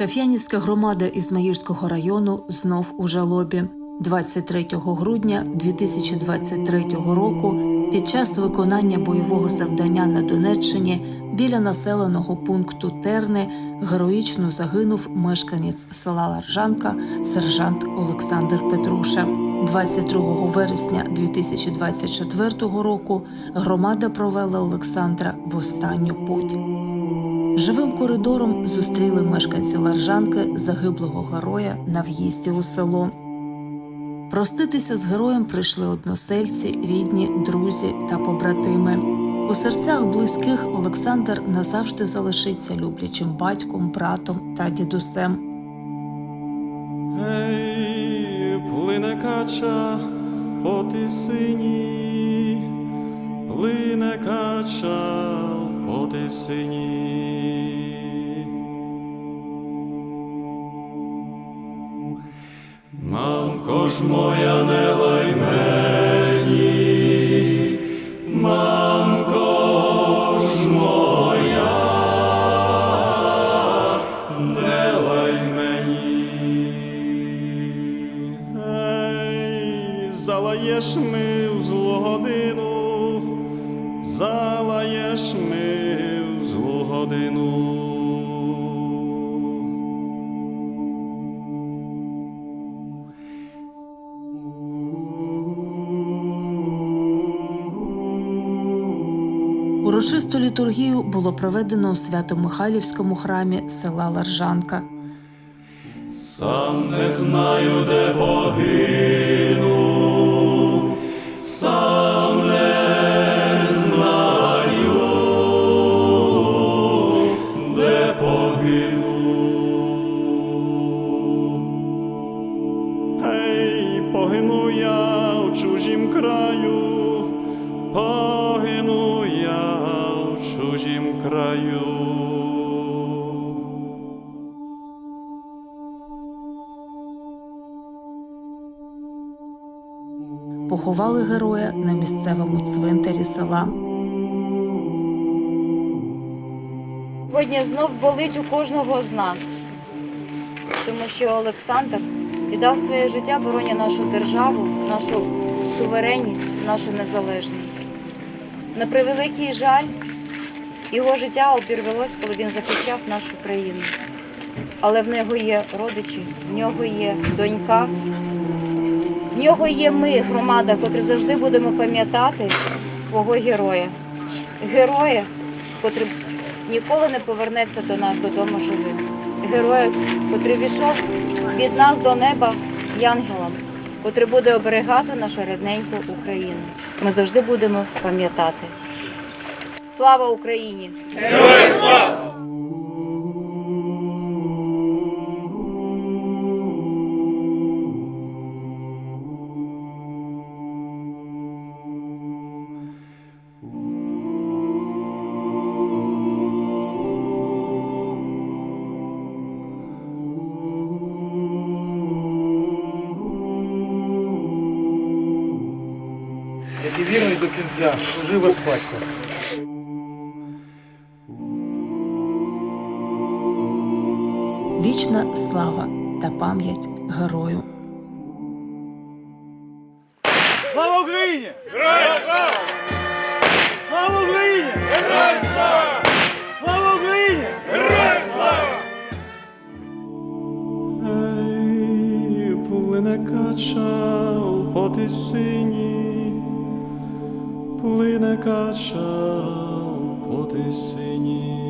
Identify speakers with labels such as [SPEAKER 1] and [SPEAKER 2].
[SPEAKER 1] Саф'янівська громада Ізмаїльського району знов у жалобі. 23 грудня 2023 року під час виконання бойового завдання на Донеччині біля населеного пункту Терни героїчно загинув мешканець села Ларжанка сержант Олександр Петруша. 22 вересня 2024 року громада провела Олександра в останню путь. Живим коридором зустріли мешканці Ларжанки загиблого героя на в'їзді у село. Проститися з героєм прийшли односельці, рідні, друзі та побратими. У серцях близьких Олександр назавжди залишиться люблячим батьком, братом та дідусем.
[SPEAKER 2] Ей, плине кача по тисині, по. Мамко ж моя не лай мені, мамко ж моя, не лай мені. Ей, залаєш ми в злу годину, залаєш ми годину.
[SPEAKER 1] Урочисту літургію було проведено у Свято-Михайлівському храмі села Ларжанка.
[SPEAKER 2] Сам не знаю, де погину, погину. Ей, погину я в чужім краю, погину я в чужім краю.
[SPEAKER 1] Поховали героя на місцевому цвинтарі села.
[SPEAKER 3] Сьогодні знов болить у кожного з нас, тому що Олександр віддав своє життя бороні нашу державу, нашу суверенність, нашу незалежність. На превеликий жаль, його життя обірвалось, коли він захищав нашу країну. Але в нього є родичі, в нього є донька, в нього є ми, громада, котрі завжди будемо пам'ятати свого героя. Героя, котрий ніколи не повернеться до нас додому живим. Героя, котрий війшов від нас до неба янгелом, котрий буде оберігати нашу рідненьку Україну. Ми завжди будемо пам'ятати. Слава Україні!
[SPEAKER 4] Який вірний до кінця, служив ваш батько.
[SPEAKER 1] Вічна слава та пам'ять герою.
[SPEAKER 4] Слава Україні! Героям слава! Слава Україні! Героям слава! Слава Україні! Героям слава!
[SPEAKER 2] Ей, плине кача по тисині, плине качав по тисині.